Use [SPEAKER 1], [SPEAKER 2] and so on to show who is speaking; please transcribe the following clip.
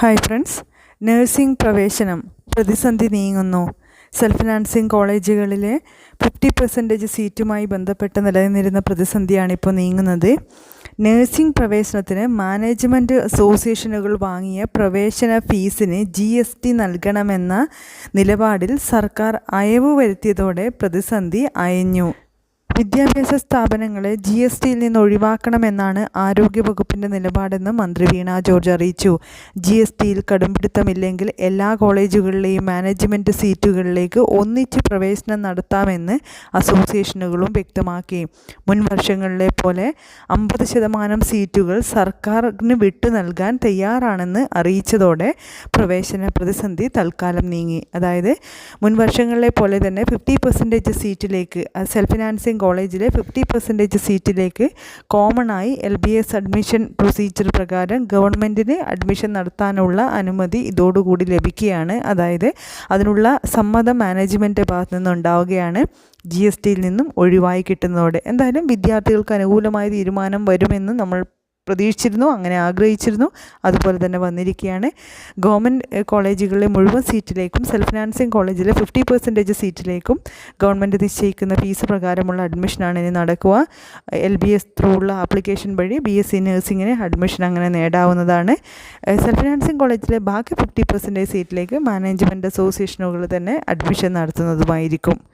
[SPEAKER 1] Hi friends nursing പ്രവേശനം പ്രതിസന്ധി നീങ്ങുന്നു. സെൽഫ് ഫിനാൻസിംഗ് കോളേജുകളിലെ ഫിഫ്റ്റി പെർസെന്റേജ് സീറ്റുമായി ബന്ധപ്പെട്ട് നിലനിന്നിരുന്ന പ്രതിസന്ധിയാണ് ഇപ്പോൾ നീങ്ങുന്നത്. നഴ്സിംഗ് പ്രവേശനത്തിന് മാനേജ്മെന്റ് അസോസിയേഷനുകൾ വാങ്ങിയ പ്രവേശന ഫീസിന് ജി എസ് ടി നൽകണമെന്ന നിലപാടിൽ സർക്കാർ അയവ് വരുത്തിയതോടെ പ്രതിസന്ധി അയഞ്ഞു. വിദ്യാഭ്യാസ സ്ഥാപനങ്ങളെ ജി എസ് ടിയിൽ നിന്ന് ഒഴിവാക്കണമെന്നാണ് ആരോഗ്യവകുപ്പിന്റെ നിലപാടെന്ന് മന്ത്രി വീണ ജോർജ് അറിയിച്ചു. ജി എസ് ടിയിൽ കടുംപിടുത്തമില്ലെങ്കിൽ എല്ലാ കോളേജുകളിലെയും മാനേജ്മെന്റ് സീറ്റുകളിലേക്ക് ഒന്നിച്ച് പ്രവേശനം നടത്താമെന്ന് അസോസിയേഷനുകളും വ്യക്തമാക്കി. മുൻ വർഷങ്ങളിലെ പോലെ അമ്പത് ശതമാനം സീറ്റുകൾ സർക്കാരിന് വിട്ടു നൽകാൻ തയ്യാറാണെന്ന് അറിയിച്ചതോടെ പ്രവേശന പ്രതിസന്ധി തൽക്കാലം നീങ്ങി. അതായത് മുൻ വർഷങ്ങളിലെ പോലെ തന്നെ ഫിഫ്റ്റി പെർസെന്റേജ് സീറ്റിലേക്ക് സെൽഫ് ഫിനാൻസിങ് കോളേജിലെ ഫിഫ്റ്റി പെർസെന്റേജ് സീറ്റിലേക്ക് കോമണായി L B S admission procedure പ്രകാരം ഗവൺമെന്റിന് അഡ്മിഷൻ നടത്താനുള്ള അനുമതി ഇതോടുകൂടി ലഭിക്കുകയാണ്. അതായത് അതിനുള്ള സമ്മതം മാനേജ്മെന്റ് ഭാഗത്തു നിന്നുണ്ടാവുകയാണ്. ജി എസ് ടിയിൽ നിന്നും ഒഴിവായി കിട്ടുന്നതോടെ. എന്തായാലും വിദ്യാർത്ഥികൾക്ക് അനുകൂലമായ തീരുമാനം വരുമെന്ന് നമ്മൾ പ്രതീക്ഷിച്ചിരുന്നു അങ്ങനെ ആഗ്രഹിച്ചിരുന്നു. അതുപോലെ തന്നെ വന്നിരിക്കുകയാണ്. ഗവൺമെന്റ് കോളേജുകളിലെ മുഴുവൻ സീറ്റിലേക്കും സെൽഫ് ഫിനാൻസിങ് കോളേജിലെ ഫിഫ്റ്റി പെർസെന്റേജ് സീറ്റിലേക്കും ഗവൺമെന്റ് നിശ്ചയിക്കുന്ന ഫീസ് പ്രകാരമുള്ള അഡ്മിഷനാണ് ഇനി നടക്കുക. എൽ ബി എസ് ത്രൂ ഉള്ള ആപ്ലിക്കേഷൻ വഴി ബി എസ് സി നഴ്സിങ്ങിന് അഡ്മിഷൻ അങ്ങനെ നേടാവുന്നതാണ്. സെൽഫ് ഫിനാൻസിങ് കോളേജിലെ ബാക്കി ഫിഫ്റ്റി പെർസെന്റേജ് സീറ്റിലേക്ക് മാനേജ്മെന്റ് അസോസിയേഷനുകൾ തന്നെ അഡ്മിഷൻ നടത്തുന്നതുമായിരിക്കും.